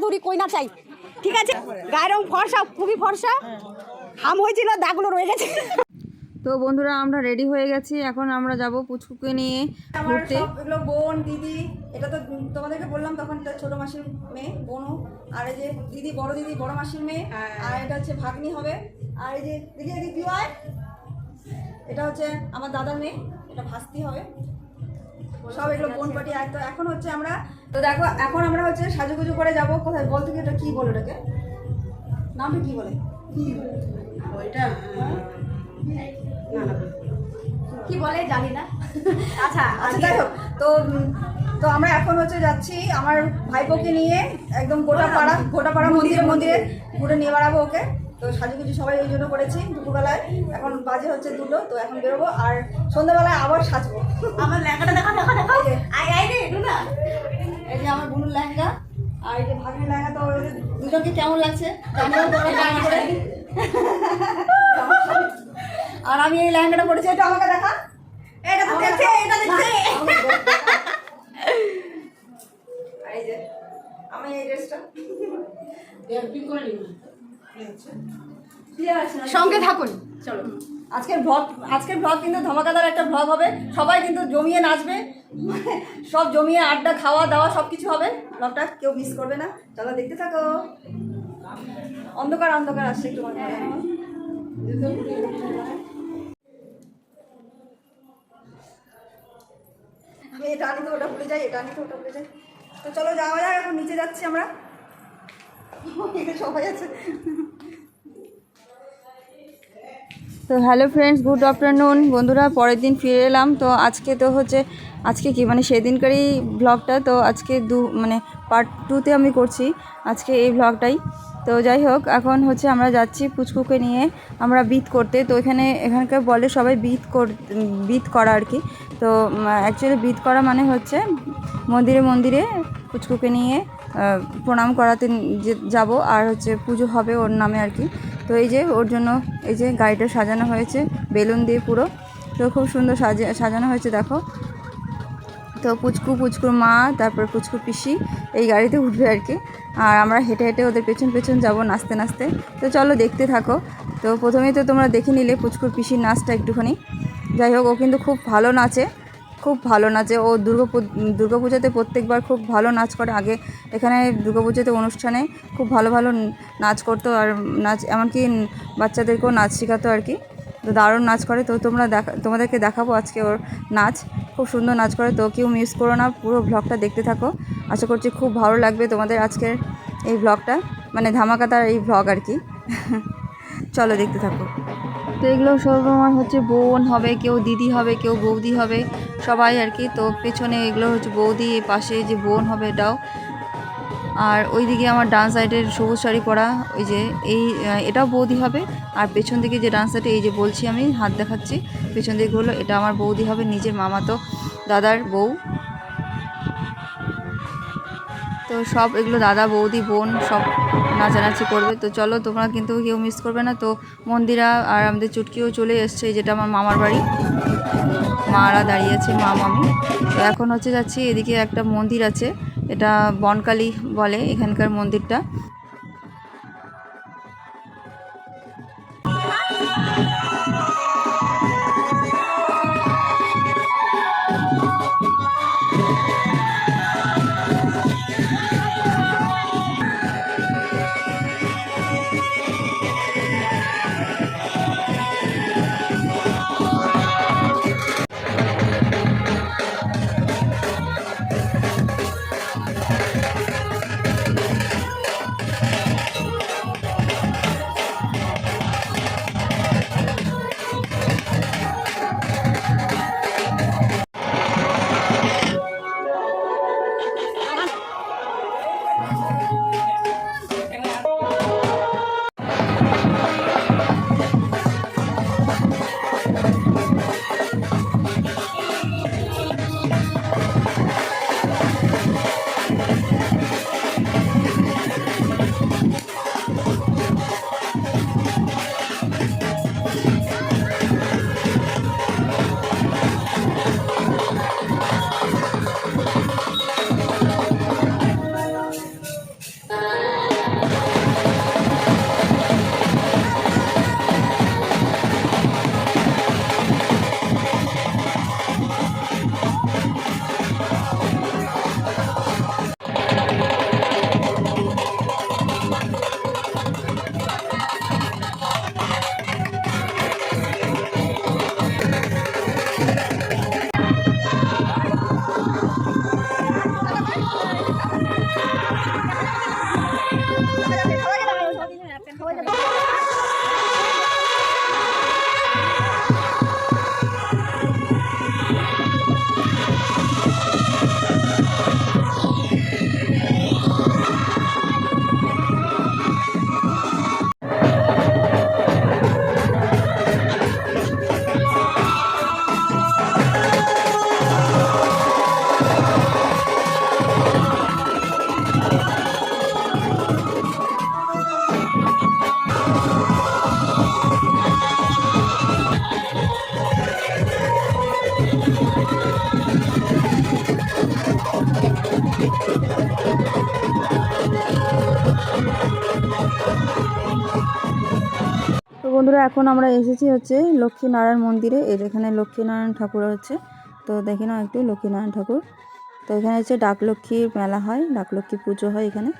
ধরাধরি কই না চাই ঠিক আছে গায়ের রং ফর্সা খুবই ফর্সা হাম হয়েছিল দাগগুলো রয়ে গেছে তো বন্ধুরা আমরা রেডি হয়ে গেছি এখন আমরা যাব পুচকুকে নিয়ে আমার ঘুরতে এগুলো বোন দিদি এটা তো তোমাদেরকে বললাম তখন এটা ছোট মাসির মেয়ে বোনও আর এই যে দিদি বড় দিদি বড় মাসির মেয়ে আর এটা হচ্ছে ভাগ্নি হবে আর এই যে দিদি দিয়ে আয়। এটা হচ্ছে আমার দাদার মেয়ে এটা ভাস্তি হবে। সব এগুলো বোন পাটি এখন হচ্ছে আমরা তো দেখো এখন আমরা হচ্ছে সাজুগুজু করে যাব। কোথায়? বলতে কি এটা কি বলে এটাকে নামটা কি বলে? কি বলে জানি না। আচ্ছা আচ্ছা দেখো তো তো আমরা এখন হচ্ছে যাচ্ছি আমার ভাইপোকে নিয়ে একদম গোটা পাড়া গোটা পাড়া মন্দিরে। মন্দিরে ঘুরে নিয়ে বেড়াবো ওকে। তো সাজুগুজু সবাই ওই জন্য করেছি দুপুরবেলায়। এখন বাজে হচ্ছে দুটো তো এখন বেরোবো আর সন্ধ্যাবেলায় আবার সাজবো। আমার লেহেঙ্গাটা দেখা দেখা দেখা। আই আই রে না এই যে আমার বুনুর লেহেঙ্গা আর এই যে ভাগ্নের লেহেঙ্গা তো দুজনকে কেমন লাগছে? করে আর আমি এই লেহেঙ্গাটা পরেছি এটা আমাকে দেখা। এটা তো দেখছে এটা দেখছে। আর এই যে আমি এই ড্রেসটা। সঙ্গে থাকুন। চলো। আজকের ব্লগ আজকের ব্লগ কিন্তু ধমাকাদার একটা ব্লগ হবে। সবাই কিন্তু জমিয়ে নাচবে। সব জমিয়ে আড্ডা খাওয়া দাওয়া সব কিছু হবে। ব্লগটা কেউ মিস করবে না। চলো দেখতে থাকো। অন্ধকার অন্ধকার আসছে একটু আমি এটা আনিতে ওটা ভুলে যাই এটা আনিতে ওটা ভুলে যাই। তো চলো যাওয়া যাক এখন নিচে যাচ্ছি আমরা। তো হ্যালো ফ্রেন্ডস গুড আফটারনুন বন্ধুরা, পরের দিন ফিরে এলাম। তো আজকে তো হচ্ছে, আজকে কি মানে সেদিনকারই ব্লগটা তো আজকে দু মানে পার্ট টুতে আমি করছি আজকে এই ব্লগটাই তো যাই হোক, এখন হচ্ছে আমরা যাচ্ছি পুচকুকে নিয়ে আমরা বিট করতে। তো এখানে, এখানকার বলে সবাই বিট কর বিট করা আর কি। তো অ্যাকচুয়ালি বিট করা মানে হচ্ছে মন্দিরে মন্দিরে পুচকুকে নিয়ে প্রণাম করাতে যে- যাব, আর হচ্ছে পুজো হবে ওর নামে আর কি। তো এই যে ওর জন্য এই যে গাড়িটা সাজানো হয়েছে, বেলুন দিয়ে পুরো। তো খুব সুন্দর সাজে, সাজানো হয়েছে, দেখো। তো পুচকু, পুচকুর মা, তারপর পুচকু পিসি, এই গাড়িতে উঠবে আর কি। আর আমরা হেঁটে হেঁটে ওদের পেছন পেছন যাব নাচতে নাচতে। তো চলো দেখতে থাকো। তো প্রথমেই তো তোমরা দেখে নিলে পুচকুর পিসির নাচটা একটুখানি। যাই হোক, ও কিন্তু খুব ভালো নাচে। খুব ভালো নাচে। ও দুর্গা দুর্গাপূজাতে প্রত্যেকবার খুব ভালো নাচ করে। আগে এখানে দুর্গাপূজাতে অনুষ্ঠানে খুব ভালো ভালো নাচ করতো আর নাচ, এমনকি বাচ্চাদেরকেও নাচ শেখাতো আর কি। তো দারুণ নাচ করে। তো তোমরা দেখা, তোমাদেরকে দেখাবো আজকে ওর নাচ। খুব সুন্দর নাচ করে। তো কেউ মিস করো না। পুরো ব্লগটা দেখতে থাকো। আশা করছি খুব ভালো লাগবে তোমাদের আজকের এই ব্লগটা মানে ধামাকাতার এই ব্লগ আর কি। চলো দেখতে থাকো। তো এগুলো সব আমার হচ্ছে বোন হবে, কেউ দিদি হবে, কেউ বৌদি হবে। সবাই আর কি। তো পেছনে এগুলো হচ্ছে বৌদি, এই পাশে যে বোন হবে এটাও। আর ওইদিকে আমার ডান সাইডের সবুজ শাড়ি পরা, ওই যে এই, এটাও বৌদি হবে। আর পেছন দিকে যে ডান সাইডে এই যে বলছি আমি, হাত দেখাচ্ছি, পেছন দিকে হলো, এটা আমার বৌদি হবে, নিজের মামা তো দাদার বউ। তো সব এগুলো দাদা, বৌদি, বোন সব নাচানাচি করবে। তো চলো, তোমরা কিন্তু কেউ মিস করবে না। তো মন্দিরা আর আমাদের চুটকিও চলে এসছে যেটা আমার মামার বাড়ি। মারা দাঁড়িয়ে আছে মা, মামি। তো এখন হচ্ছে যাচ্ছি, এদিকে একটা মন্দির আছে। এটা বনকালী বলে এখানকার মন্দিরটা। বন্ধুরা, এখন আমরা এসেছি হচ্ছে লক্ষ্মীনারায়ণ মন্দিরে। এর এখানে লক্ষ্মীনারায়ণ ঠাকুর হচ্ছে। তো দেখি না একটু লক্ষ্মীনারায়ণ ঠাকুর। তো এখানে হচ্ছে ডাকলক্ষ্মীর মেলা হয়, ডাকলক্ষ্মী পুজো হয় এখানে।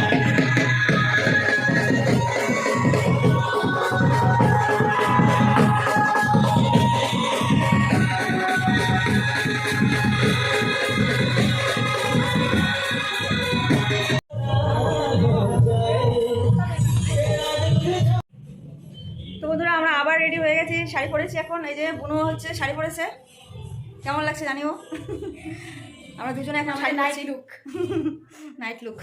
তো এখন এই যে বুনো হচ্ছে শাড়ি পরেছে। কেমন লাগছে জানিও? আমরা দুজনে এখন sari night look night look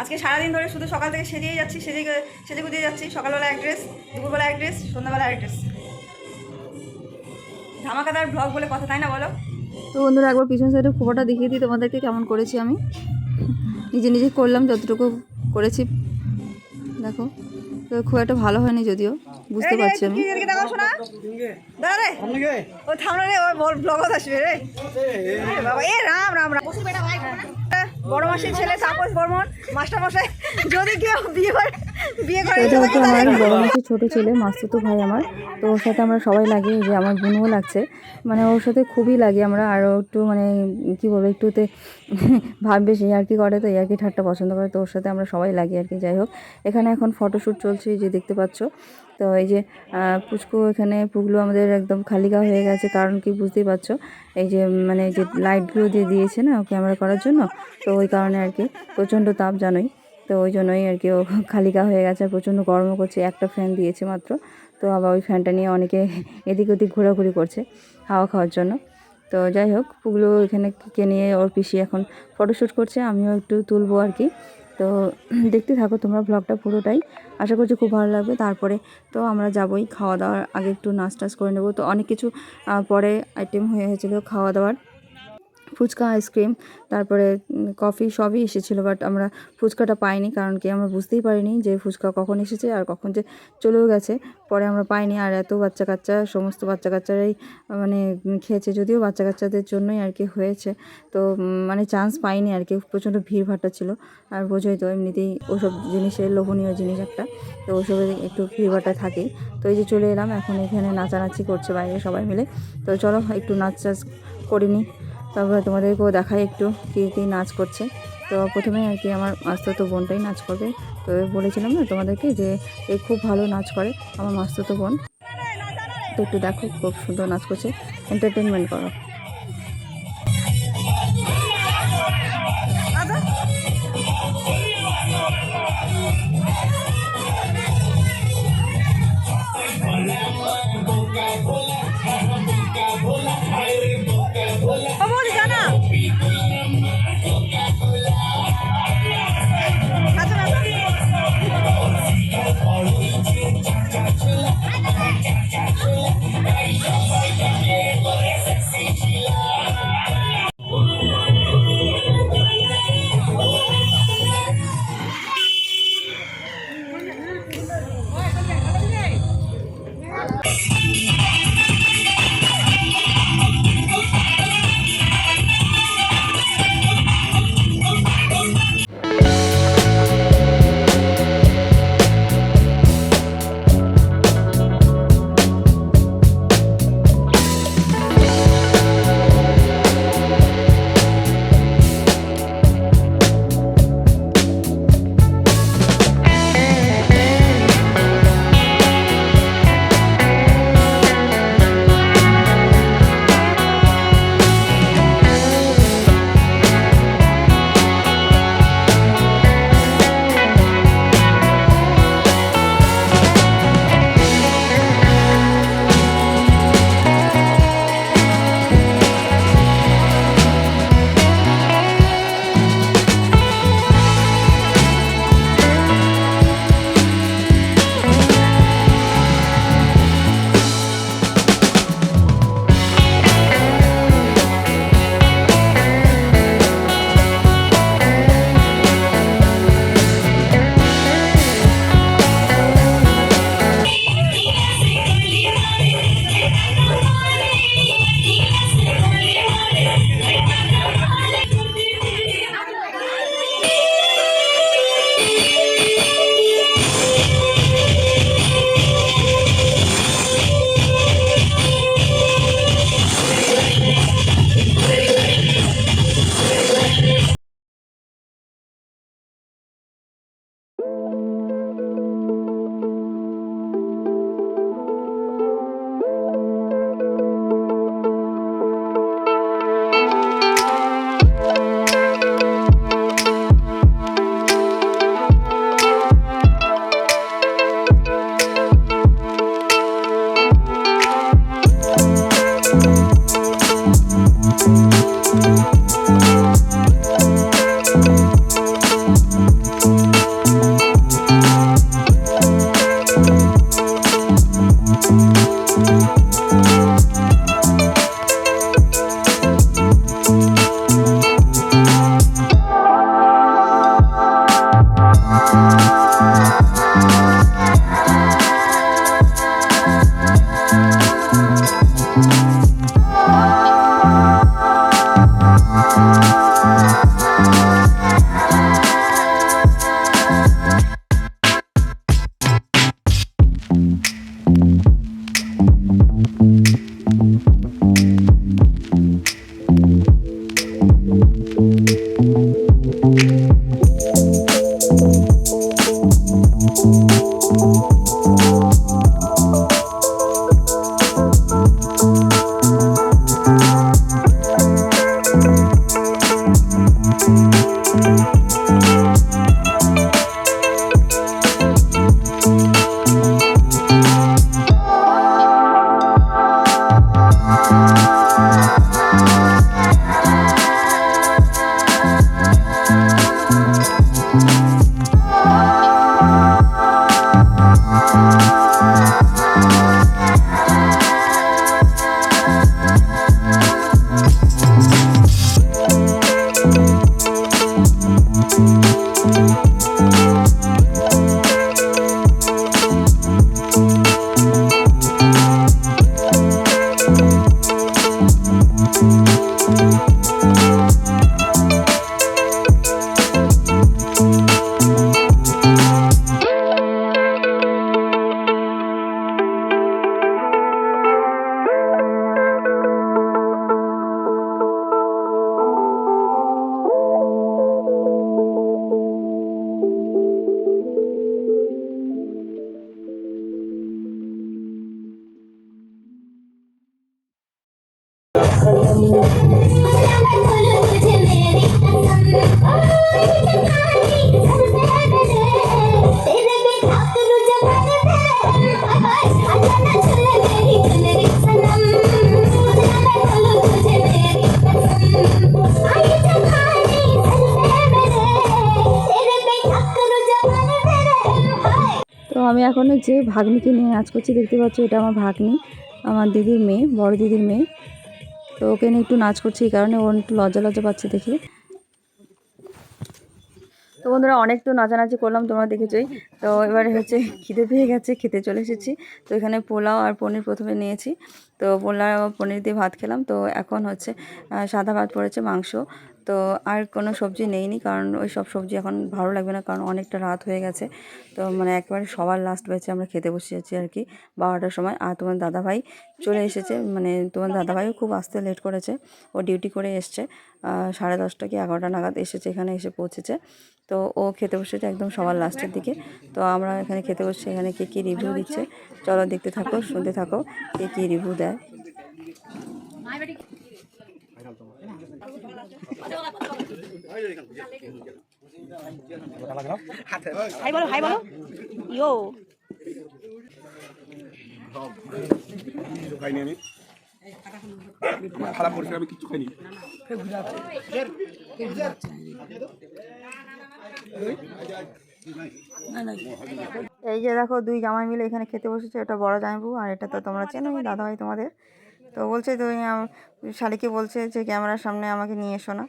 আজকে সারাদিন ধরে শুধু সকাল থেকে সেজেই যাচ্ছি সেজে সেজে গুজিয়ে যাচ্ছি। সকালবেলা এক ড্রেস দুপুরবেলা এক ড্রেস সন্ধ্যাবেলা এক ড্রেস ধামাকাদার ব্লগ বলে কথা তাই না বলো? তো বন্ধুরা একবার পিছন সাইডে খোপাটা দেখিয়ে দিই তোমাদেরকে কেমন করেছি আমি। নিজে নিজে করলাম যতটুকু করেছি। দেখো। তো খুব একটা ভালো হয়নি যদিও বুঝতে পারছি আমি। কি এদিকে দেখাও শোনা। দাঁড়া রে। ও থামলো রে ওর ব্লগত আসবে রে। বাবা এ রাম রাম রাম। বড় মাসির ছেলে তাপস বর্মন মাস্টার মশাই যদি কেউ বিয়ে করে বিয়ে করে এটা হচ্ছে আমার বড় মাসির ছোট ছেলে মাস্তুতো ভাই আমার। তো ওর সাথে আমরা সবাই লাগে যে আমার বোনও লাগছে। মানে ওর সাথে খুবই লাগে আমরা আরও একটু মানে কি বলব একটুতে ভাব বেশি ইয়ার্কি করে, তো ইয়ার্কি ঠাট্টা পছন্দ করে। তো ওর সাথে আমরা সবাই লাগি আর কি, যাই হোক। এখানে এখন ফটোশ্যুট চলছে যে দেখতে পাচ্ছ। তো এই যে পুচকু এখানে, পুগলু আমাদের একদম খালি গা হয়ে গেছে। কারণ কি বুঝতেই পারছ, এই যে মানে যে লাইটগুলো দিয়ে দিয়েছে না ক্যামেরা করার জন্য, তো ওই কারণে আর কি, প্রচণ্ড তাপ জানোই। তো ওই জন্যই আর কি ও খালি গা হয়ে গেছে আর প্রচণ্ড গরমও করছে। একটা ফ্যান দিয়েছে মাত্র। তো আবার ওই ফ্যানটা নিয়ে অনেকে এদিক ওদিক ঘোরাঘুরি করছে, হাওয়া খাওয়ার জন্য। তো যাই হোক পুগলু এখানে কে নিয়ে ওর পিসি এখন ফটোশ্যুট করছে, আমিও একটু তুলবো আর কি। তো দেখতে থাকো তোমরা ব্লগটা পুরোটাই। আশা করছি খুব ভালো লাগবে। তারপরে তো আমরা যাবোই খাওয়া দাওয়ার, আগে একটু নাচ টাচ করে নেব। তো অনেক কিছু পরে আইটেম হয়ে খাওয়া দাওয়ার। ফুচকা, আইসক্রিম, তারপরে কফি সবই এসেছিল বাট আমরা ফুচকাটা পাইনি কারণ কি আমরা বুঝতেই পারিনি যে ফুচকা কখন এসেছে আর কখন যে চলেও গেছে। পরে আমরা পাইনি আর এত বাচ্চা কাচ্চা, সমস্ত বাচ্চা কাচ্চারাই মানে খেয়েছে, যদিও বাচ্চা কাচ্চাদের জন্যই আর কি হয়েছে। তো মানে চান্স পাইনি আর কি, প্রচণ্ড ভিড়ভাট্টা ছিল। আর বোঝোই তো এমনিতেই ওসব জিনিসের লোভনীয় জিনিস একটা, তো ওসবে একটু ভিড়ভাট্টা থাকেই তো এই যে চলে এলাম, এখন এখানে নাচানাচি করছে বাইরে সবাই মিলে। তো চলো, একটু নাচ টাচ করিনি। তারপরে তোমাদেরকেও দেখাই একটু কে কে নাচ করছে। তো প্রথমে আর কি আমার মাস্তুতো বোনটাই নাচ করবে। তো বলেছিলাম না তোমাদেরকে যে এ খুব ভালো নাচ করে আমার মাস্তুতো বোন। তো একটু দেখো, খুব সুন্দর নাচ করছে। এন্টারটেনমেন্ট করো। আমি এখন যে ভাগ্নিকে নিয়ে নাচ করছি, দেখতে পাচ্ছ এটা আমার ভাগ্নি, আমার দিদির মেয়ে, বড় দিদির মেয়ে। তো ওকে নিয়ে একটু নাচ করছি এই কারণে ওর একটু লজ্জা লজ্জা পাচ্ছে দেখি। তো বন্ধুরা অনেক তো নাচানাচি করলাম, তোমরা দেখেছোই। তো এবারে হচ্ছে খিদে পেয়ে গেছে, খেতে চলে এসেছি। তো এখানে পোলাও আর পনির প্রথমে নিয়েছি। তো পোলাও, পনির দিয়ে ভাত খেলাম। তো এখন হচ্ছে সাদা ভাত পড়েছে, মাংস। তো আর কোনো সবজি নেইনি কারণ ওই সব সবজি এখন ভালো লাগবে না কারণ অনেকটা রাত হয়ে গেছে। তো মানে একেবারে সবার লাস্ট ব্যাচে আমরা খেতে বসে যাচ্ছি আর কি বারোটার সময়। আর তোমার দাদাভাই চলে এসেছে। মানে তোমার দাদাভাইও খুব আসতে লেট করেছে। ও ডিউটি করে এসছে। সাড়ে দশটা কি এগারোটা নাগাদ এসেছে, এখানে এসে পৌঁছেছে। তো ও খেতে বসেছে একদম সবার লাস্টের দিকে। তো আমরা এখানে খেতে বসছি, এখানে কে কী রিভিউ দিচ্ছে? চলো দেখতে থাকো, শুনতে থাকো, কে কী রিভিউ দেয়। আমি খাইনি এই যে দেখো দুই জামাই মিলে এখানে খেতে বসেছে, এটা বড় জামাইবু, আর এটা তো তোমরা চেনো দাদাভাই তোমাদের। তো বলছে তো আম- শালিকে বলছে যে ক্যামেরার সামনে আমাকে নিয়ে এসো না।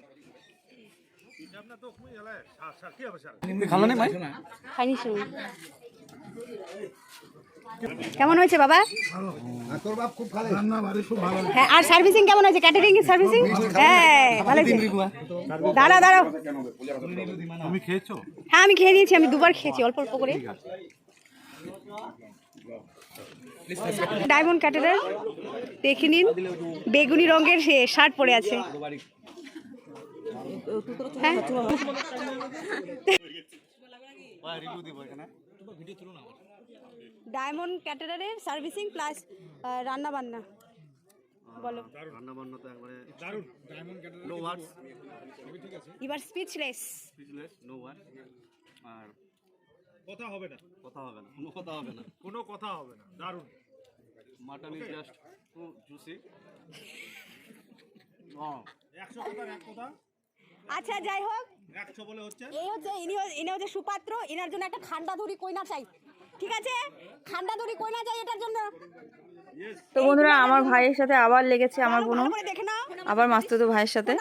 কেমন হয়েছে বাবা? হ্যাঁ আর সার্ভিসিং কেমন হয়েছে? ক্যাটারিং সার্ভিসিং হ্যাঁ ভালো হয়েছে। দাঁড়া দাঁড়াও। হ্যাঁ আমি খেয়ে নিয়েছি আমি দুবার খেয়েছি অল্প অল্প করে। ডায়মন্ড ক্যাটারার দেখে নিন, বেগুনি রঙের শার্ট পরে আছে। হ্যাঁ? ডায়মন্ড ক্যাটারারের সার্ভিসিং প্লাস রান্না বান্না বলো। রান্না বান্না তো একবারে দারুণ নো ওয়ার্ডস এবার স্পিচলেস স্পিচলেস নো ওয়ার্ড আর কথা হবে না। কথা হবে না। কোনো কথা হবে না। দারুণ। Mutton is just too juicy আচ্ছা যাই হোক। এই হচ্ছে ইনি ইনি হচ্ছে সুপাত্র এনার জন্য একটা খান্ডা ধরি কইনা চাই। ঠিক আছে? খান্ডা ধরি কইনা চাই এটার জন্য। তো বন্ধুরা আমার ভাইয়ের সাথে আবার লেগেছে আমার দেখে নাও। আবার মাস্তুতো ভাইয়ের সাথে।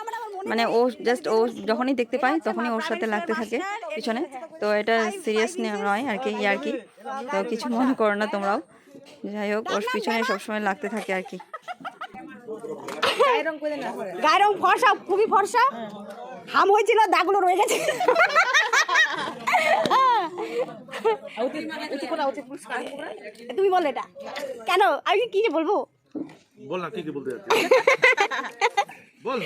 মানে ও জাস্ট ও যখনই দেখতে পায় তখনই ওর সাথে লাগতে থাকে পিছনে। তো এটা সিরিয়াস নয় আর কি আর কি তো কিছু মনে করো না তোমরাও। যাই হোক ওর পিছনে সবসময় লাগতে থাকে আর কি। গায়ের রং ফর্সা খুবই ফর্সা। হাম হয়েছিল দাগগুলো রয়ে গেছে। তুমি বলো এটা। কেন? আমি কি বলব? বল না কি কি বলতে বল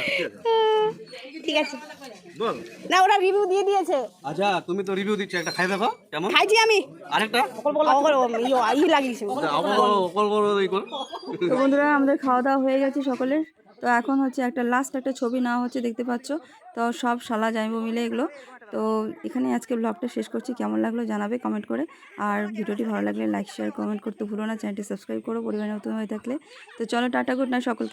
ঠিক আছে। বল। না ওরা রিভিউ দিয়ে দিয়েছে। আচ্ছা তুমি তো রিভিউ দিচ্ছ একটা খাই দেখো কেমন? খাইছি আমি। আরেকটা? ইয়ে লাগিয়েছে। আবার অকল বড় এই কর। তো বন্ধুরা আমাদের খাওয়া দাওয়া হয়ে গেছে সকলের তো এখন হচ্ছে একটা লাস্ট একটা ছবি নেওয়া হচ্ছে দেখতে পাচ্ছ। তো সব শালা জাইবো মিলে এগুলো। তো এখানে আজকে ব্লগটা শেষ করছি। কেমন লাগল জানাবে কমেন্ট করে। আর ভিডিওটি ভালো লাগলে লাইক শেয়ার কমেন্ট করতে ভুলো না। চ্যানেলটি সাবস্ক্রাইব করো পরিবার নতুন হয়ে থাকলে। তো চলো টাটা গুড নাইট সকল